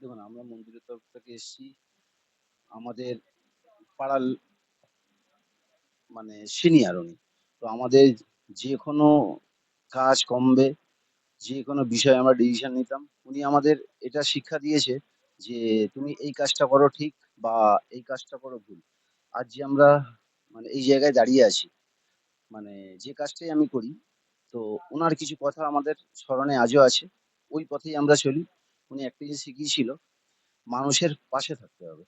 দেখুন, আমরা মন্দিরের তরফ থেকে এসেছি। আমাদের পাড়ার মানে সিনিয়র উনি। তো আমাদের যে কোনো কাজ কমবে, যে কোনো বিষয়ে আমরা ডিসিশন নিতাম। উনি আমাদের এটা শিক্ষা দিয়েছে যে তুমি এই কাজটা করো ঠিক বা এই কাজটা করো ভুল। আজ যে আমরা মানে এই জায়গায় দাঁড়িয়ে আছি মানে যে কাজটাই আমি করি, তো ওনার কিছু কথা আমাদের স্মরণে আজও আছে, ওই পথেই আমরা চলি। উনি একটা জিনিস শিখিয়েছিল, মানুষের পাশে থাকতে হবে।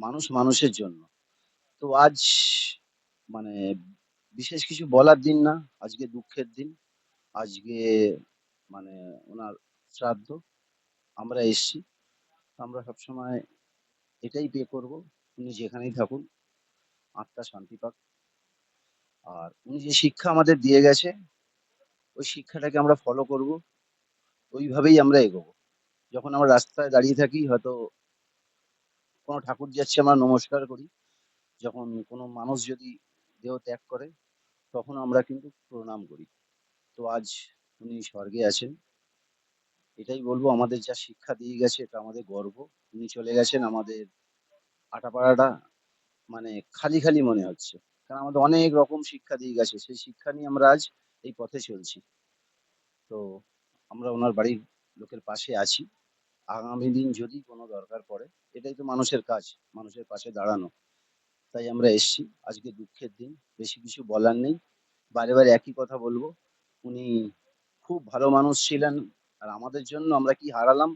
মানুষ মানুষের জন্য। তো আজ মানে বিশেষ কিছু বলার দিন না, আজকে দুঃখের দিন, আজকে মানে ওনার শ্রাদ্ধ। আমরা এসছি। আমরা সবসময় এটাই পে করব। উনি যেখানেই থাকুন, আত্মা শান্তি পাক। আর উনি যে শিক্ষা আমাদের দিয়ে গেছে, ওই শিক্ষাটাকে আমরা ফলো করব। ওইভাবেই আমরা এগোবো। যখন আমরা রাস্তায় দাঁড়িয়ে থাকি, হয়তো কোনো ঠাকুর যাচ্ছে, আমরা নমস্কার করি। যখন কোনো মানুষ যদি দেহ ত্যাগ করে, তখন আমরা কিন্তু প্রণাম করি। তো আজ উনি স্বর্গে আছেন। এটাই বলব, আমাদের যা শিক্ষা দিয়ে গেছে এটা আমাদের গর্ব। উনি চলে গেছেন আমাদের আটাপাড়াটা মানে খালি খালি মনে হচ্ছে। কারণ আমাদের অনেক রকম শিক্ষা দিয়ে গেছে, সেই শিক্ষা নিয়ে আমরা আজ এই পথে চলছি। তো আমরা ওনার বাড়ির লোকের পাশে আছি। আগামী দিন যদি কোনো দরকার পড়ে, এটাই তো মানুষের কাজ, মানুষের পাশে দাঁড়ানো। তাই আমরা এসছি। আজকে দুঃখের দিন, বেশি কিছু বলার নেই। বারে বারে একই কথা বলব। উনি খুব ভালো মানুষ ছিলেন আর আমাদের জন্য আমরা কি হারালাম?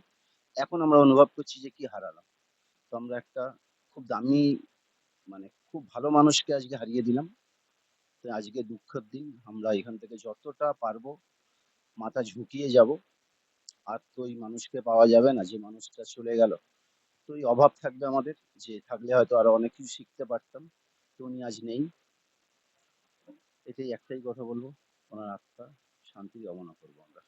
এখন আমরা অনুভব করছি যে কি হারালাম। তো আমরা একটা খুব দামি মানে খুব ভালো মানুষকে আজকে হারিয়ে দিলাম। তো আজকে দুঃখের দিন, আমরা এখান থেকে যতটা পারব মাথা ঝুঁকিয়ে যাব। আর তো ওই মানুষকে পাওয়া যাবে না, যে মানুষটা চলে গেল। তো ওই অভাব থাকবে আমাদের, যে থাকলে হয়তো আরও অনেক কিছু শিখতে পারতাম। তো উনি আজ নেই। এটাই একটাই কথা বলব। ওনার আত্মা শান্তি কামনা করব আমরা।